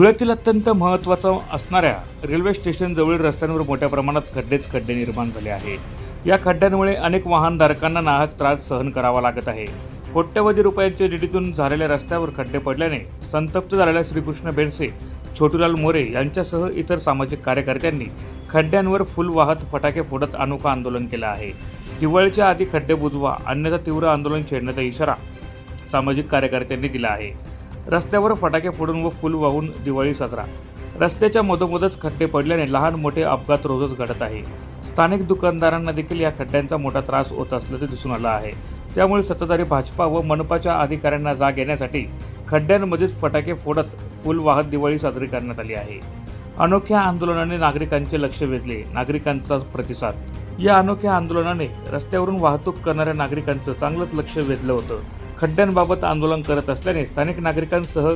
धुळ्यातील अत्यंत महत्त्वाचा असणाऱ्या रेल्वे स्टेशनजवळील रस्त्यांवर मोठ्या प्रमाणात खड्डेच खड्डे निर्माण झाले आहे या खड्ड्यांमुळे अनेक वाहनधारकांना नाहक त्रास सहन करावा लागत आहे. कोट्यवधी रुपयांच्या निधीतून झालेल्या रस्त्यावर खड्डे पडल्याने संतप्त झालेल्या श्रीकृष्ण बेडसे छोटूलाल मोरे यांच्यासह इतर सामाजिक कार्यकर्त्यांनी खड्ड्यांवर फुल वाहत फटाके फोडत अनोखा आंदोलन केलं आहे. दिवाळीच्या आधी खड्डे बुजवा अन्यथा तीव्र आंदोलन छेडण्याचा इशारा सामाजिक कार्यकर्त्यांनी दिला आहे. रस्त्यावर फटाके फोडून व फुल वाहून दिवाळी साजरा. रस्त्याच्या मधोमधच खड्डे पडल्याने लहान मोठे अपघात रोजच घडत आहे. स्थानिक दुकानदारांना देखील या खड्ड्यांचा मोठा त्रास होत असल्याचे दिसून आलं आहे. त्यामुळे सत्ताधारी भाजपा व मनपाच्या अधिकाऱ्यांना जाग येण्यासाठी खड्ड्यांमध्येच फटाके फोडत फुल वाहत दिवाळी साजरी करण्यात आली आहे. अनोख्या आंदोलनाने नागरिकांचे लक्ष वेधले नागरिकांचा प्रतिसाद. या अनोख्या आंदोलनाने रस्त्यावरून वाहतूक करणाऱ्या नागरिकांचं चांगलंच लक्ष वेधलं होतं. खड्ड्यांबाबत आंदोलन करत असल्याने स्थानिक नागरिकांसह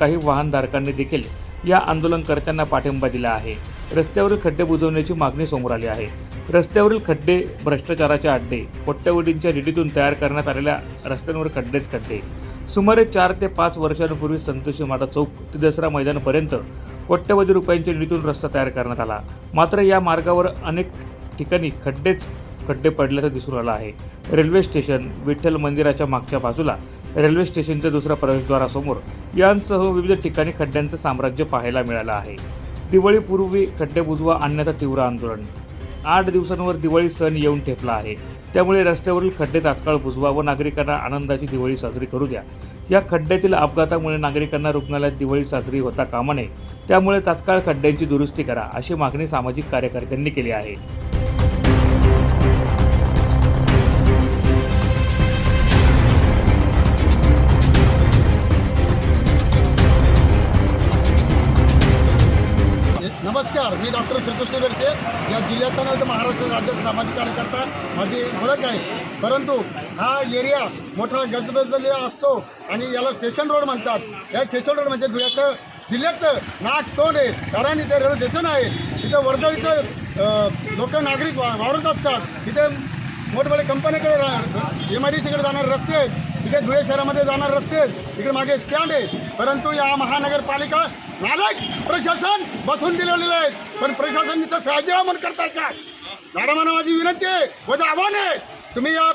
काही वाहनधारकांनी देखील या आंदोलनकर्त्यांना पाठिंबा दिला आहे. रस्त्यावरील खड्डे बुजवण्याची मागणी समोर आली आहे. रस्त्यावरील खड्डे भ्रष्टाचाराचे अड्डे कोट्यवधींच्या निधीतून तयार करण्यात आलेल्या रस्त्यांवर खड्डेच खड्डे. सुमारे चार ते पाच वर्षांपूर्वी संतोषी माता चौक ते दसरा मैदानापर्यंत कोट्यवधी रुपयांच्या निधीतून रस्ता तयार करण्यात आला. मात्र या मार्गावर अनेक ठिकाणी खड्डेच खड्डे पडल्याचं दिसून आलं आहे. रेल्वे स्टेशन विठ्ठल मंदिराच्या मागच्या बाजूला. रेल्वे स्टेशनच्या दुसऱ्या प्रवेशद्वारासमोर यांसह विविध ठिकाणी खड्ड्यांचं साम्राज्य पाहायला मिळालं आहे. दिवाळीपूर्वी खड्डे बुजवा आणण्याचा तीव्र आंदोलन. आठ दिवसांवर दिवाळी सण येऊन ठेपला आहे. त्यामुळे रस्त्यावरील खड्डे तात्काळ बुजवा व नागरिकांना आनंदाची दिवाळी साजरी करू द्या. या खड्ड्यातील अपघातामुळे नागरिकांना रुग्णालयात दिवाळी साजरी होता कामा नये. त्यामुळे तात्काळ खड्ड्यांची दुरुस्ती करा अशी मागणी सामाजिक कार्यकर्त्यांनी केली आहे. नमस्कार मी डॉक्टर श्रीकृष्ण बेडसे या जिल्ह्याचा नव्हे तर महाराष्ट्र राज्याचा सामाजिक कार्यकर्ता माझी ओळख आहे. परंतु हा एरिया मोठा गजबजलेला असतो आणि याला स्टेशन रोड म्हणतात. या स्टेशन रोड म्हणजे धुळ्याचं जिल्ह्याचं नाक तोंड आहे. कारण इथे रेल्वे स्टेशन आहे. तिथं वर्दळीचं लोक नागरिक वा वावरत असतात. तिथे मोठमोठ्या कंपन्याकडे एम आय डी सीकडे जाणारे रस्ते आहेत. तिथे धुळे शहरामध्ये जाणार रस्ते तिकडे मागे स्टँड आहे परंतु या महानगरपालिका नालायक प्रशासन बसून दिलेले आहे पण प्रशासन नुसतं सयाजीरामन करतात का? मॅडमांना माझी विनंती आहे. माझं आव्हान आहे. तुम्ही या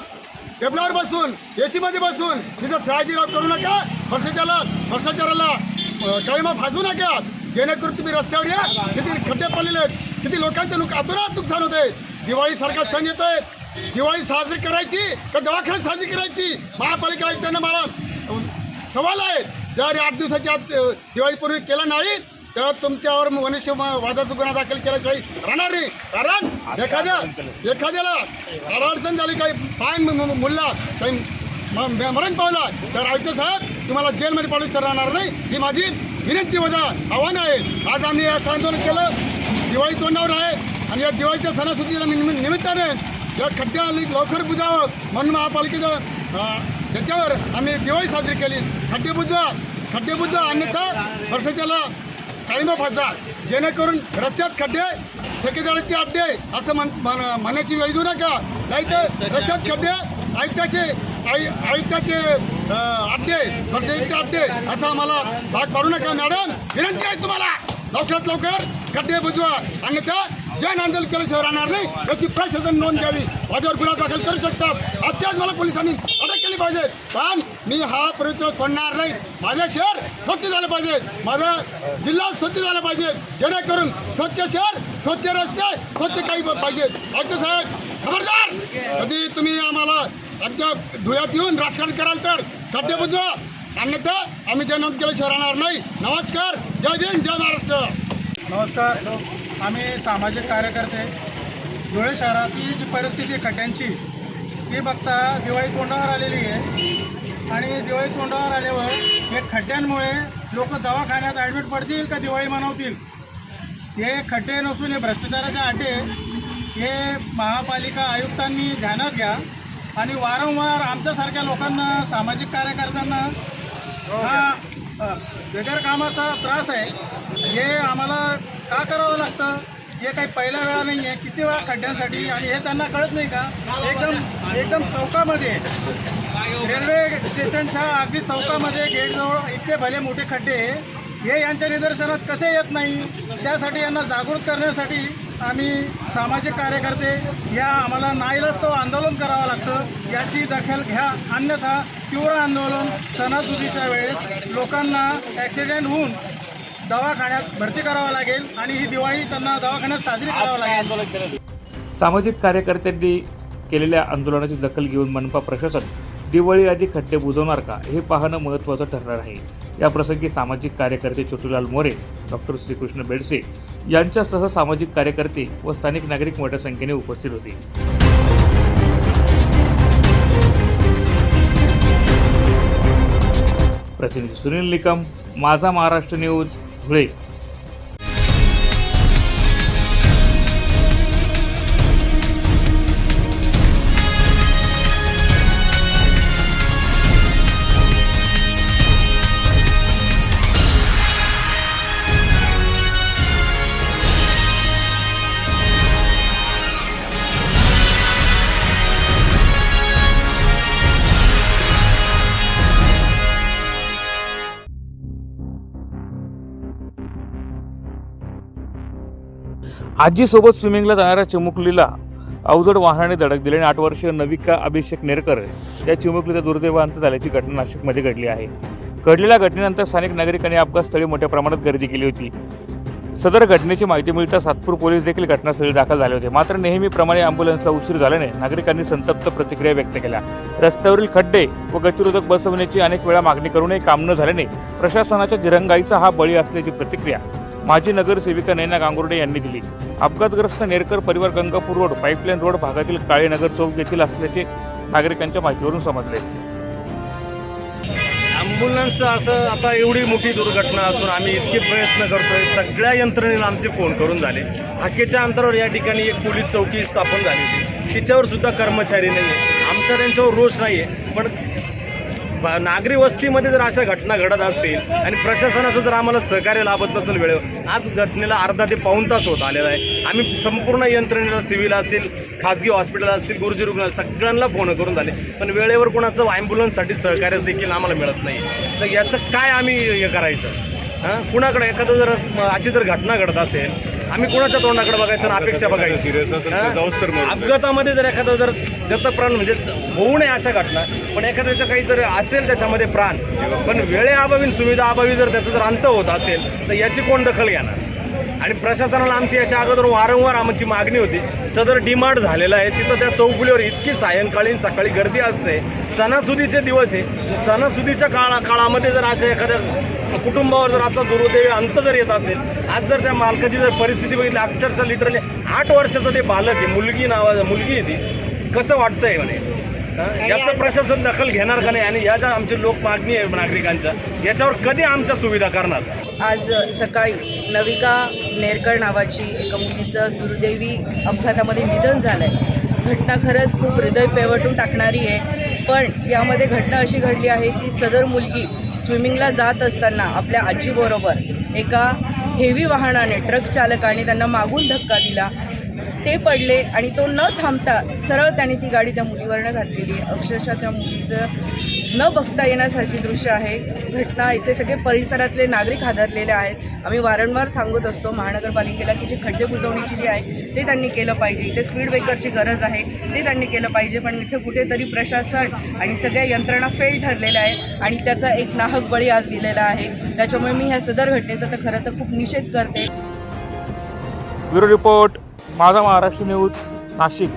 टेबलावर बसून ए सीमध्ये बसून तिचं सयाजीराव करू नका. भ्रष्टाचाराला भ्रष्टाचाराला कळीमा फासू नका. जेणेकरून तुम्ही रस्त्यावर या. किती खड्डे पडलेले आहेत. किती लोकांचं नुक आतुरात नुकसान होते दिवाळीसारखा सण येतोय. दिवाळी साजरी करायची का दवाखान्यात साजरी करायची? महापालिका आयुक्तांना मला सवाल आहे. जर आठ दिवसाच्या आत दिवाळीपूर्वी केला नाही तर तुमच्यावर मनुष्य वादाचा गुन्हा दाखल केल्याशिवाय राहणार नाही. कारण एखाद्या एखाद्याला अडचण झाली काही फाईन मुल्ला काही मरण पावला तर आयुक्त साहेब तुम्हाला जेलमध्ये पाडू राहणार नाही. ही माझी विनंती वजा आव्हान आहे. आज आम्ही असं आंदोलन केलं. दिवाळी तोंडावर आहे. आणि या दिवाळीच्या सणासुदीच्या निम- निमित्ताने या खड्ड्या लवकर बुजावं. म्हणून महापालिकेचं त्याच्यावर आम्ही दिवाळी साजरी केली. खड्डे बुजवा. खड्डे बुजवा. अन्यथा वर्षाच्याला काळीमा फासदा जेणेकरून रस्त्यात खड्डे ठेकेदाराचे अड्डे असं म्हण म्हण- म्हणण्याची वेळ देऊ नका. नाही तर रस्त्यात खड्डे आयुक्ताचे आयु आयुक्ताचे अड्डे वर्षाचे अड्डे असं आम्हाला भाग पाडू नका. मॅडम विनंती आहे तुम्हाला. लवकरात लवकर खड्डे बुजवा. अन्यथा जन आंदोलन केल्याशिवाय राहणार नाही याची प्रशासन नोंद घ्यावी. माझ्यावर गुन्हा दाखल करू शकतात. आजच्याच मला पोलिसांनी अटक केली पाहिजे. पण मी हा प्रयत्न सोडणार नाही. माझं शहर स्वच्छ झालं पाहिजे. माझा जिल्हा स्वच्छ झाला पाहिजे. जेणेकरून स्वच्छ शहर स्वच्छ रस्ते स्वच्छ काही पाहिजे. आयुक्त साहेब खबरदार. कधी तुम्ही आम्हाला आमच्या धुळ्यात येऊन राजकारण कराल तर? खड्डे बुजवा. अन्यथा आम्ही जनोंद केल्याशिवाय राहणार नाही. नमस्कार. जय भीम जय महाराष्ट्र. नमस्कार. आम्ही सामाजिक कार्यकर्ते धुळे शहराची जी परिस्थिती आहे खड्ड्यांची ती बघता दिवाळी तोंडावर आलेली आहे. आणि दिवाळी तोंडावर आल्यावर हे खड्ड्यांमुळे लोक दवाखान्यात ॲडमिट पडतील का दिवाळी मनवतील? हे खड्डे नसून हे भ्रष्टाचाराचे अड्डे हे महापालिका आयुक्तांनी ध्यानात घ्या. आणि वारंवार आमच्यासारख्या लोकांना सामाजिक कार्यकर्त्यांना हा अ, बेगर कामाचा त्रास आहे. हे आम्हाला का करावं लागतं? हे काही पहिल्या वेळा नाही आहे किती वेळा खड्ड्यांसाठी? आणि हे त्यांना कळत नाही का? एकदम एकदम चौकामध्ये रेल्वे स्टेशनच्या अगदी चौकामध्ये गेटजवळ इतके भले मोठे खड्डे हे यांच्या निदर्शनात कसे येत नाही? त्यासाठी यांना जागृत करण्यासाठी आम्ही सामाजिक कार्यकर्ते या आम्हाला नाईलास्तव आंदोलन करावं लागतं. याची दखल घ्या. अन्यथा तीव्र आंदोलन सणासुदीच्या वेळेस लोकांना ॲक्सिडेंट होऊन दवाखान्यात भरती करावं लागेल आणि ही दिवाळी त्यांना दवाखान्यात साजरी करावं लागेल. सामाजिक कार्यकर्त्यांनी केलेल्या आंदोलनाची दखल घेऊन मनपा प्रशासन दिवाळी आधी खड्डे बुजवणार का हे पाहणं महत्त्वाचं ठरणार आहे. या प्रसंगी सामाजिक कार्यकर्ते छोटूलाल मोरे डॉक्टर श्रीकृष्ण बेडसे यांच्यासह सामाजिक कार्यकर्ते व स्थानिक नागरिक मोठ्या संख्येने उपस्थित होते. प्रतिनिधी सुनील निकम माझा महाराष्ट्र न्यूज धुळे आजीसोबत स्विमिंगला जाणाऱ्या चिमुकलीला अवजड वाहनाने धडक दिल्याने आठ वर्षीय नविका अभिषेक नेरकर या चिमुकलीचा दुर्दैवांत झाल्याची घटना नाशिकमध्ये घडली आहे. घडलेल्या घटनेनंतर स्थानिक नागरिकांनी अपघातस्थळी मोठ्या प्रमाणात गर्दी केली होती. सदर घटनेची माहिती मिळताच सातपूर पोलीस देखील घटनास्थळी दाखल झाले होते. मात्र नेहमीप्रमाणे अँब्युलन्सला उशीर झाल्याने नागरिकांनी संतप्त प्रतिक्रिया व्यक्त केल्या. रस्त्यावरील खड्डे व गतिरोधक बसवण्याची अनेक वेळा मागणी करूनही काम न झाल्याने प्रशासनाच्या दिरंगाईचा हा बळी असल्याची प्रतिक्रिया माजी नगरसेविका नैना गांगुर्डे यांनी दिली. अपघातग्रस्त नेरकर परिवार गंगापूर रोड पाईपलाईन रोड भागातील काळेनगर चौक येथील असल्याचे नागरिकांच्या माहितीवरून समजले. ॲम्ब्युलन्स असं आता एवढी मोठी दुर्घटना असून आम्ही इतके प्रयत्न करतोय. सगळ्या यंत्रणेला आमचे फोन करून झाले. हाकेच्या अंतरावर या ठिकाणी एक पोलीस चौकी स्थापन झाली होती. तिच्यावर सुद्धा कर्मचारी नाही आहे आमचा त्यांच्यावर रोष नाही आहे पण नागरी वस्तीमध्ये जर अशा घटना घडत असतील आणि प्रशासनाचं जर आम्हाला सहकार्य लाभत नसेल वेळेवर आज घटनेला अर्धा ते पाऊण तास होत आलेला आहे. आम्ही संपूर्ण यंत्रणेला सिव्हिल असतील खाजगी हॉस्पिटल असतील गुरुजी रुग्णालय सगळ्यांना फोन करून झाले. पण वेळेवर कोणाचं ॲम्ब्युलन्ससाठी सहकार्य देखील आम्हाला मिळत नाही. तर याचं काय आम्ही हे करायचं? हां? कुणाकडे एखादं जर अशी जर घटना घडत असेल आम्ही कुणाच्या तोंडाकडे बघायचं आणि अपेक्षा बघायची? अपघातामध्ये जर एखादं जर दत्तप्राण म्हणजे होऊ नये अशा घटना पण एखाद्याचं काहीतरी असेल त्याच्यामध्ये प्राण पण वेळेअभावी सुविधा अभावी जर त्याचा जर अंत होत असेल तर याची कोण दखल घेणार? आणि प्रशासनाला आमची याच्या अगोदर वारंवार आमची मागणी होती. सदर डिमांड झालेला आहे. तिथं त्या चौकुलीवर इतकी सायंकाळी सकाळी गर्दी असते. सणासुदीचे दिवस आहे. सणासुदीच्या काळा काळामध्ये जर अशा एखाद्या कुटुंबावर जर असा दुर्दैवी अंत जर येत असेल आज जर त्या मालकाची जर परिस्थिती बघितली अक्षरशः लिटरली आठ वर्षाचं ते बालक आहे. मुलगी नावाचं मुलगी आहे ती. कसं वाटतंय म्हणे? याचं प्रशासन दखल घेणार का नाही? आणि या ज्या आमची लोक मागणी आहे नागरिकांच्या याच्यावर कधी आमच्या सुविधा करणार? आज सकाळी नविका नेरकर नावाची एका मुलीचं दुर्दैवी अपघातामध्ये निधन झालं आहे घटना खरंच खूप हृदय पेवटून टाकणारी आहे. पण यामध्ये घटना अशी घडली आहे की सदर मुलगी स्विमिंगला जात असताना आपल्या आजीबरोबर एका हेवी वाहनाने ट्रक चालकाने त्यांना मागून धक्का दिला. ते पडले आणि तो न थांबता सरळ त्याने ती गाडी त्या मुलीवरनं घातलेली आहे. अक्षरशः त्या मुलीचं न बघता येण्यासारखी दृश्य आहे. घटना इथले सगळे परिसरातले नागरिक हादरलेले आहेत. आम्ही वारंवार सांगत असतो महानगरपालिकेला की जे खड्डे बुजवणीची जी आहे ते त्यांनी केलं पाहिजे. इथे स्पीड ब्रेकरची गरज आहे. ते त्यांनी केलं पाहिजे. पण इथे कुठेतरी प्रशासन आणि सगळ्या यंत्रणा फेल ठरलेल्या आहे आणि त्याचा एक नाहक बळी आज गेलेला आहे. त्याच्यामुळे मी ह्या सदर घटनेचा तर खरं तर खूप निषेध करते. ब्युरो रिपोर्ट माझा महाराष्ट्र न्यूज नाशिक.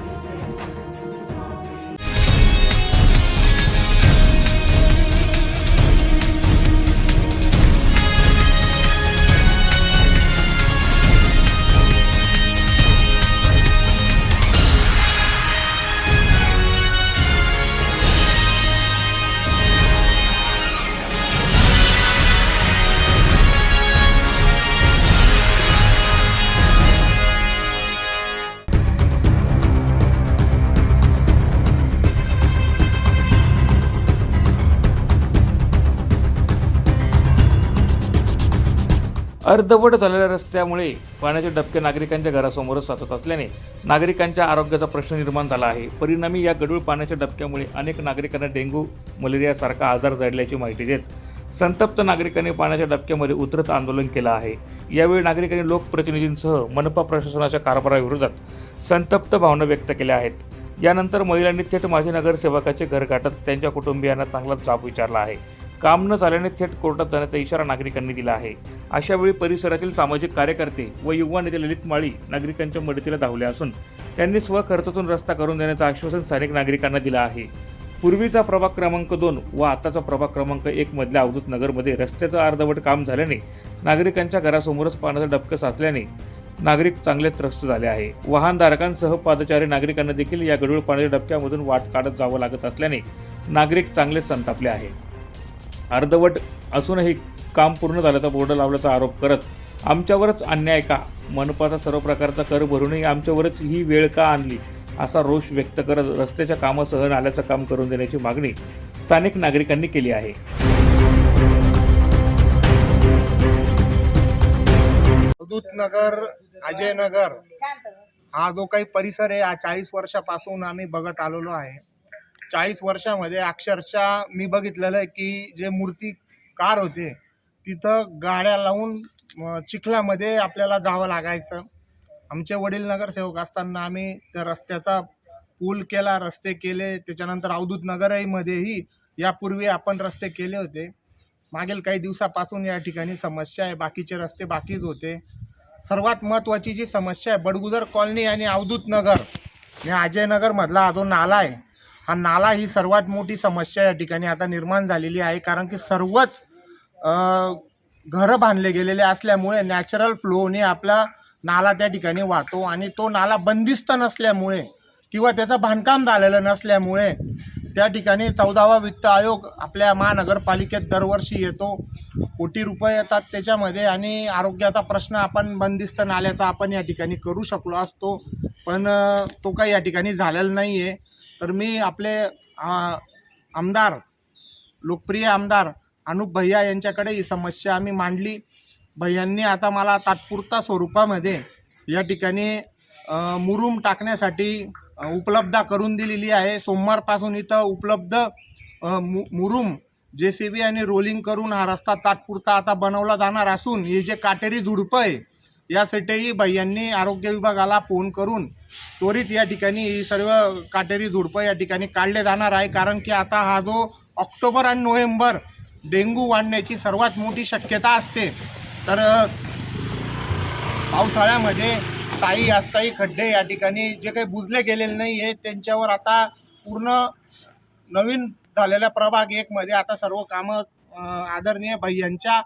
अर्धवट झालेल्या रस्त्यामुळे पाण्याचे डबके नागरिकांच्या घरासमोरच साचत असल्याने नागरिकांच्या आरोग्याचा प्रश्न निर्माण झाला आहे. परिणामी या गढूळ पाण्याच्या डबक्यामुळे अनेक नागरिकांना डेंग्यू मलेरियासारखा आजार जडल्याची माहिती देत संतप्त नागरिकांनी पाण्याच्या डबक्यामध्ये उतरत आंदोलन केलं आहे. यावेळी नागरिकांनी लोकप्रतिनिधींसह मनपा प्रशासनाच्या कारभाराविरोधात संतप्त भावना व्यक्त केल्या आहेत. यानंतर महिलांनी थेट माजी नगरसेवकाचे घर गाठत त्यांच्या कुटुंबियांना चांगला जाब विचारला आहे. काम न झाल्याने थेट कोर्टात जाण्याचा इशारा नागरिकांनी दिला आहे. अशावेळी परिसरातील सामाजिक कार्यकर्ते व युवा नेते ललित माळी नागरिकांच्या मदतीला धावले असून त्यांनी स्वखर्चातून रस्ता करून देण्याचं आश्वासन स्थानिक नागरिकांना दिलं आहे. पूर्वीचा प्रभाग क्रमांक दोन व आताचा प्रभाग क्रमांक एक मधल्या अवधूत नगरमध्ये रस्त्याचं अर्धवट काम झाल्याने नागरिकांच्या घरासमोरच पाण्याचा डबकं साचल्याने नागरिक चांगले त्रस्त झाले आहे. वाहनधारकांसह पादचारी नागरिकांना देखील या गढूळ पाण्याच्या डबक्यामधून वाट काढत जावं लागत असल्याने नागरिक चांगलेच संतापले आहे अर्धवट असूनही काम पूर्ण झाल्याचा बोर्ड लावल्याचा आरोप करत आमच्यावरच अन्याय का? मनपाचा सर्व प्रकारचा कर भरूनही आमच्यावरच ही वेळ का आणली? असा रोष व्यक्त करत रस्त्याच्या कामासह नाल्याचं काम करून देण्याची मागणी स्थानिक नागरिकांनी केली आहे. नगर अजय नगर हा जो काही परिसर आहे हा चाळीस वर्षापासून आम्ही बघत आलेलो आहे. चाळीस वर्षामध्ये अक्षरशः मी बघितलेलं आहे की जे मूर्तीकार होते तिथं गाड्या लावून चिखलामध्ये आपल्याला जावं लागायचं. आमचे वडील नगरसेवक असताना आम्ही त्या रस्त्याचा पूल केला रस्ते केले. त्याच्यानंतर अवधूत नगरमध्येही यापूर्वी आपण रस्ते केले होते. मागील काही दिवसापासून या ठिकाणी समस्या आहे. बाकीचे रस्ते बाकीच होते. सर्वात महत्त्वाची जी समस्या आहे बडगुजर कॉलनी आणि अवधूत नगर. आणि अजयनगरमधला हा जो नाला आहे. हा नाला ही सर्वात मोठी समस्या या ठिकाणी आता निर्माण झालेली आहे कारण की सर्वच घरं बांधले गेलेले असल्यामुळे नॅचरल फ्लोने आपला नाला त्या ठिकाणी वाहतो आणि तो नाला बंदिस्त नसल्यामुळे किंवा त्याचं बांधकाम झालेलं नसल्यामुळे त्या ठिकाणी चौदावा वित्त आयोग आपल्या महानगरपालिकेत दरवर्षी येतो. कोटी रुपये येतात त्याच्यामध्ये आणि आरोग्याचा प्रश्न आपण बंदिस्त नाल्याचा आपण या ठिकाणी करू शकलो असतो. पण तो काही या ठिकाणी झालेला नाही आहे तर मी आपले आमदार लोकप्रिय आमदार अनुप भैया यांच्याकडे ही समस्या आम्ही मांडली. भैयांनी आता मला तात्पुरता स्वरूपामध्ये या ठिकाणी मुरूम मुरुम टाकण्यासाठी उपलब्ध करून दिलेली आहे. सोमवारपासून इथं उपलब्ध मु मुरुम जे सी बी आणि रोलिंग करून हा रस्ता तात्पुरता आता बनवला जाणार असून हे जे काटेरी झुडपं आहे यासाठीही भैयांनी आरोग्य विभागाला फोन करून त्वरित या ठिकाणी ही सर्व काटेरी झुडपं या ठिकाणी काढले जाणार आहे. कारण की आता हा जो ऑक्टोबर आणि नोव्हेंबर डेंग्यू वाढण्याची सर्वात मोठी शक्यता असते. तर पावसाळ्यामध्ये स्थायी अस्थायी खड्डे या ठिकाणी जे काही बुजले गेलेले नाही आहे त्यांच्यावर आता पूर्ण नवीन झालेल्या प्रभाग एकमध्ये आता सर्व कामं आदरणीय भैयांच्या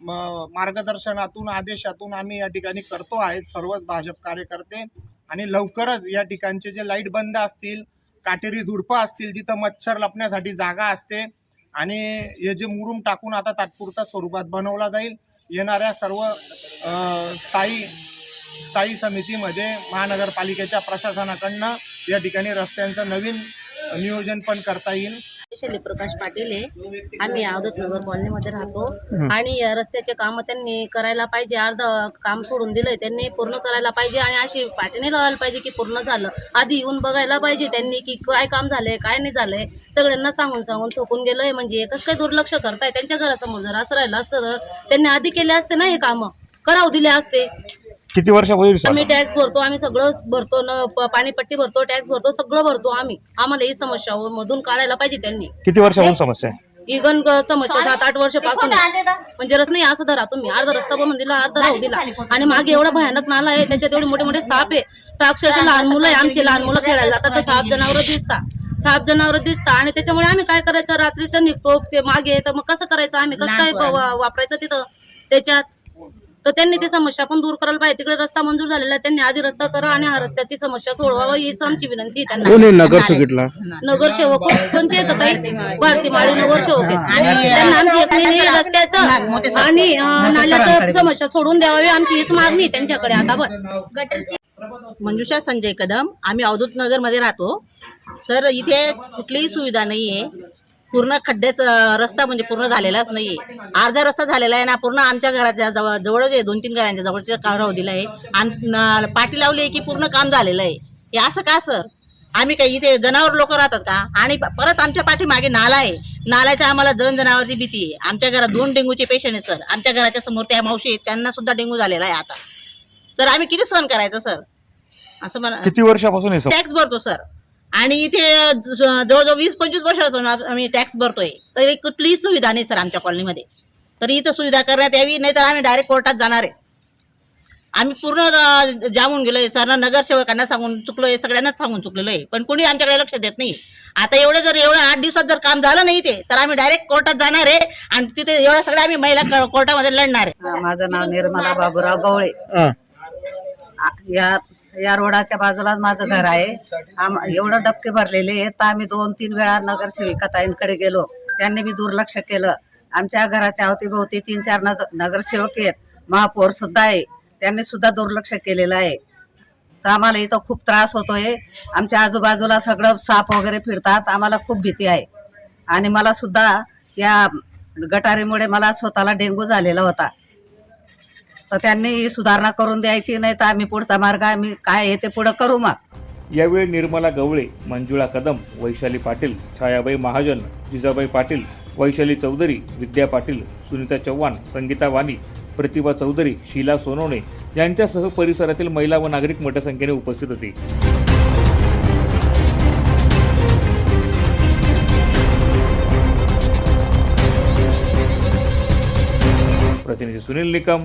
मार्गदर्शनातून आदेशातून आम्ही या ठिकाणी करतो आहेत सर्वच भाजप कार्यकर्ते. आणि लवकरच या ठिकाणचे जे लाइट बंद असतील काटेरी झुडपं असतील जिथं मच्छर लपण्यासाठी जागा असते. आणि हे जे मुरुम टाकून आता तात्पुरता स्वरूपात बनवला जाईल. येणाऱ्या सर्व स्थायी स्थायी समितीमध्ये महानगरपालिकेच्या प्रशासनाकडनं या ठिकाणी रस्त्यांचं नवीन नियोजन पण करता येईल. शैली प्रकाश पाटील आहे. आम्ही अवधूत नगर कॉलनीमध्ये राहतो. आणि या रस्त्याचे काम त्यांनी करायला पाहिजे. अर्ध काम सोडून दिलंय त्यांनी पूर्ण करायला पाहिजे. आणि अशी पाठीने लावायला पाहिजे की पूर्ण झालं. आधी येऊन बघायला पाहिजे त्यांनी की काय काम झालंय काय नाही झालंय. सगळ्यांना सांगून सांगून थोकून गेलोय. म्हणजे एकच काय दुर्लक्ष करताय. त्यांच्या घरासमोर जर असं राहिलं असतं तर त्यांनी आधी केले असते ना हे कामं? करावं दिले असते. किती वर्षापूर्वी आम्ही टॅक्स भरतो आम्ही सगळं भरतो न प- पाणीपट्टी भरतो टॅक्स भरतो सगळं भरतो आम्ही. आम्हाला ही समस्या मधून काढायला पाहिजे त्यांनी. किती वर्षापासून समस्या आहे? इगन ग- समस्या सात आठ वर्षापासून. आहे. म्हणजे रस नाही असं धरा तुम्ही. अर्धा रस्ता बनवून दिला अर्धा राहू दिला. आणि मागे एवढा भयानक नाला आहे त्याच्यात एवढे मोठे मोठे साप आहे. तर अक्षरशः लहान मुलं आहे आमचे लहान मुलं खेळायला जातात तर साप जनावर दिसतात. साप जनावर दिसतात. आणि त्याच्यामुळे आम्ही काय करायचं? रात्रीचं निघतो ते मागे तर मग कसं करायचं? आम्ही कसं काय वा- वापरायचं तिथं? त्याच्यात तर त्यांनी ती समस्या पण दूर करायला पाहिजे. तिकडे रस्ता मंजूर झालेला आहे. त्यांनी आधी रस्ता करा आणि हा रस्त्याची समस्या सोडवावा हीच आमची विनंती आहे त्यांना. नगरसेवकला नगरसेवक कोणचे काही भारती माळी नगरसेवक आहेत. आणि त्यांना आमची एक नाही रस्त्याचं आणि अं, नाल्याचं समस्या सोडून द्यावी आमची हीच मागणी आहे त्यांच्याकडे. आता बस. मंजुषा संजय कदम. आम्ही अवधूत नगरमध्ये राहतो. सर इथे कुठलीही सुविधा नाही आहे पूर्ण खड्डेच रस्ता म्हणजे पूर्ण झालेलाच नाही आहे अर्धा रस्ता झालेला आहे ना पूर्ण आमच्या घराच्या जवळ जवळच आहे दोन तीन घरांच्या जवळच्या काढाव दिला आहे. आणि पाटी लावली आहे की पूर्ण काम झालेलं आहे. हे असं का सर? आम्ही काही इथे जनावर लोक राहतात का? आणि परत आमच्या पाठीमागे नाला आहे. नाल्याच्या आम्हाला जण जनावरची भीती आहे. आमच्या घरात दोन डेंग्यूचे पेशंट आहेत सर. आमच्या घराच्या समोर त्या मावशी आहेत त्यांना सुद्धा डेंग्यू झालेला आहे आता. तर आम्ही किती सहन करायचं सर? असं म्हणा किती वर्षापासून हे टॅक्स भरतो सर. आणि इथे ज- जवळजवळ वीस पंचवीस वर्षापासून आम्ही टॅक्स भरतोय. तरी कुठलीही सुविधा नाही सर आमच्या कॉलनीमध्ये तरी इथं सुविधा करण्यात यावी नाही तर आम्ही डायरेक्ट कोर्टात जाणार आहे. आम्ही पूर्ण जामून गेलोय. सर नगरसेवकांना सांगून चुकलोय सगळ्यांनाच सांगून चुकलेलो आहे पण कोणी आमच्याकडे लक्ष देत नाही. आता एवढं जर एवढं आठ दिवसात जर काम झालं नाही ते तर आम्ही डायरेक्ट कोर्टात जाणार आहे आणि तिथे एवढ्या सगळ्या आम्ही महिला कोर्टामध्ये लढणार आहे. माझं नाव निर्मला बाबूराव गवळे. या या रोडाच्या बाजूलाच माझं घर आहे. आम एवढं डबके भरलेले आहेत. तर आम्ही दोन तीन वेळा नगरसेविका ताईंकडे गेलो. त्यांनी बी दुर्लक्ष केलं. आमच्या घराच्या अवतीभोवती तीन चार नग- नगरसेवक आहेत. महापौर सुद्धा आहे. त्यांनी सुद्धा दुर्लक्ष केलेलं आहे. तर आम्हाला इथं खूप त्रास होतोय. आमच्या आजूबाजूला सगळं साप वगैरे फिरतात. आम्हाला खूप भीती आहे. आणि मला सुद्धा या गटारीमुळे मला स्वतःला डेंग्यू झालेला होता. तर त्यांनी सुधारणा करून द्यायची नाही तर आम्ही पुढचा मार्ग आम्ही काय आहे ते पुढं करू मग. यावेळी निर्मला गवळे मंजुळा कदम वैशाली पाटील छायाबाई महाजन जिजाबाई पाटील वैशाली चौधरी विद्या पाटील सुनीता चव्हाण संगीता वाणी प्रतिभा चौधरी शीला सोनवणे यांच्यासह परिसरातील महिला व नागरिक मोठ्या संख्येने उपस्थित होते. प्रतिनिधी सुनील निकम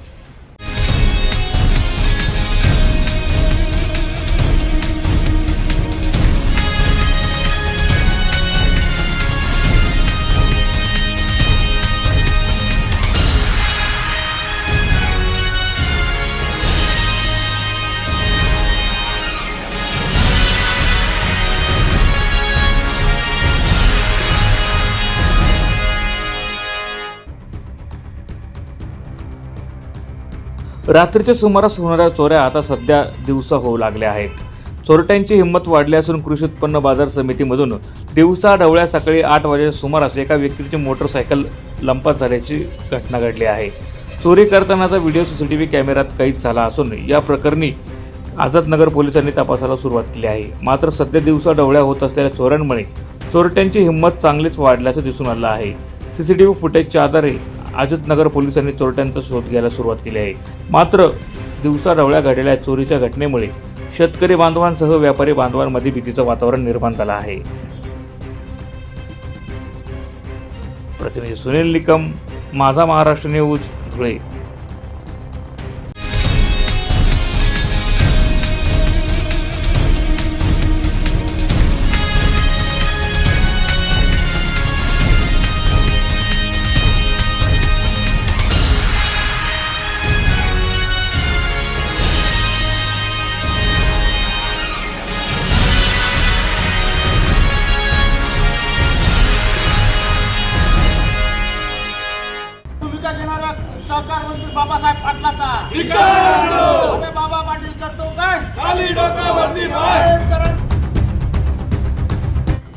रात्रीच्या सुमारास होणाऱ्या चोऱ्या आता सध्या दिवसा होऊ लागल्या आहेत. चोरट्यांची हिंमत वाढली असून कृषी उत्पन्न बाजार समितीमधून दिवसा ढवळ्या सकाळी आठ वाजेच्या सुमारास एका व्यक्तीची मोटरसायकल लंपात झाल्याची घटना घडली आहे. चोरी करतानाचा व्हिडिओ सीसीटीव्ही कॅमेऱ्यात कैद झाला असून या प्रकरणी आझादनगर पोलिसांनी तपासाला सुरुवात केली आहे. मात्र सध्या दिवसा ढवळ्या होत असलेल्या चोऱ्यांमुळे चोरट्यांची हिंमत चांगलीच वाढल्याचं दिसून आलं आहे. सीसीटीव्ही फुटेजच्या आधारे अजितनगर पोलिसांनी चोरट्यांचा शोध घ्यायला सुरुवात केली आहे. मात्र दिवसा ढवळ्या घडलेल्या चोरीच्या घटनेमुळे शेतकरी बांधवांसह व्यापारी बांधवांमध्ये भीतीचं वातावरण निर्माण झालं आहे. प्रतिनिधी सुनील निकम माझा महाराष्ट्र न्यूज धुळे.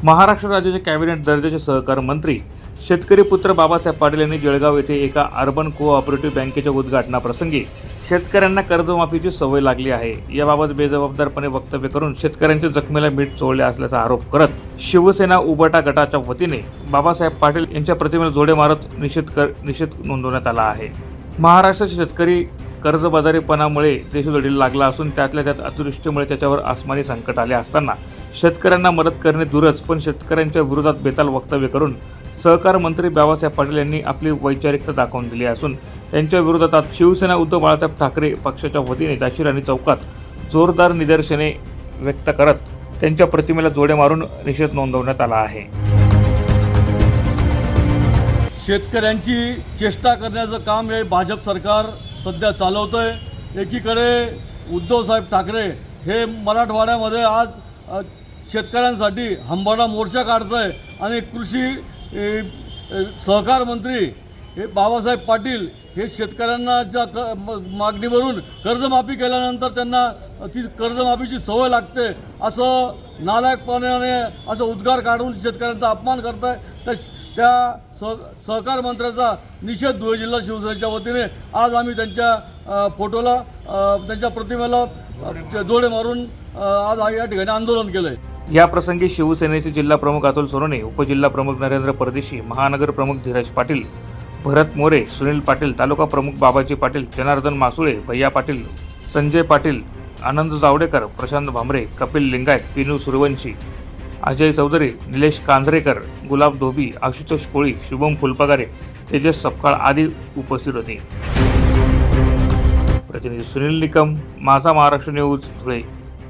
महाराष्ट्र राज्याचे कॅबिनेट दर्जाचे सहकार मंत्री शेतकरी पुत्र बाबासाहेब पाटील यांनी जळगाव येथे एका अर्बन कोऑपरेटिव्ह बँकेच्या उद्घाटनाप्रसंगी शेतकऱ्यांना कर्जमाफीची सवय लागली आहे. याबाबत बेजबाबदारपणे वक्तव्य करून शेतकऱ्यांच्या जखमेला मीठ चोळले असल्याचा आरोप करत शिवसेना उबाटा गटाच्या वतीने बाबासाहेब पाटील यांच्या प्रतिमेला जोडे मारत निषेध कर निषेध नोंदवण्यात आला आहे. महाराष्ट्राचे शेतकरी कर्जबाजारीपणामुळे देशोधडीला लागला असून त्यातल्या त्यात अतिवृष्टीमुळे त्याच्यावर आसमानी संकट आले असताना शेतकऱ्यांना मदत करणे दूरच पण शेतकऱ्यांच्या विरोधात बेताल वक्तव्य करून सहकार मंत्री बाबासाहेब पाटील यांनी आपली वैचारिकता दाखवून दिली असून त्यांच्या विरोधात आज शिवसेना उद्धव बाळासाहेब ठाकरे पक्षाच्या वतीने दाशिराणी चौकात जोरदार निदर्शने व्यक्त करत त्यांच्या प्रतिमेला जोडे मारून निषेध नोंदवण्यात आला आहे. शेतकऱ्यांची चेष्टा करण्याचं काम हे भाजप सरकार सध्या चालवतं आहे एकीकडे उद्धवसाहेब ठाकरे हे मराठवाड्यामध्ये आज शेतकऱ्यांसाठी हंबाडा मोर्चा काढतं आहे आणि कृषी सहकार मंत्री हे बाबासाहेब पाटील हे शेतकऱ्यांना ज्या क म- मागणीवरून कर्जमाफी केल्यानंतर त्यांना ती कर्जमाफीची सवय लागते. असं नालायकपणाने असं उद्गार काढून शेतकऱ्यांचा अपमान करत आहे तर त्या सह सहकार मंत्र्याचा निषेध धुळे जिल्हा शिवसेनेच्या वतीने आज आम्ही त्यांच्या फोटोला त्यांच्या प्रतिमेला जोडे मारून आज या ठिकाणी आंदोलन केलं आहे या प्रसंगी शिवसेनेचे जिल्हा प्रमुख अतुल सोनवणे उपजिल्हा प्रमुख नरेंद्र परदेशी महानगर प्रमुख धीरज पाटील भरत मोरे सुनील पाटील तालुका प्रमुख बाबाजी पाटील जनार्दन मासुळे भैया पाटील संजय पाटील आनंद जावडेकर प्रशांत भामरे कपिल लिंगायत पिनू सूर्यवंशी अजय चौधरी निलेश कांजरेकर गुलाब धोबी आशुतोष कोळी शुभम फुलपगारे तेजस सपकाळ आदी उपस्थित होते. प्रतिनिधी सुनील निकम माझा महाराष्ट्र न्यूज धुळे.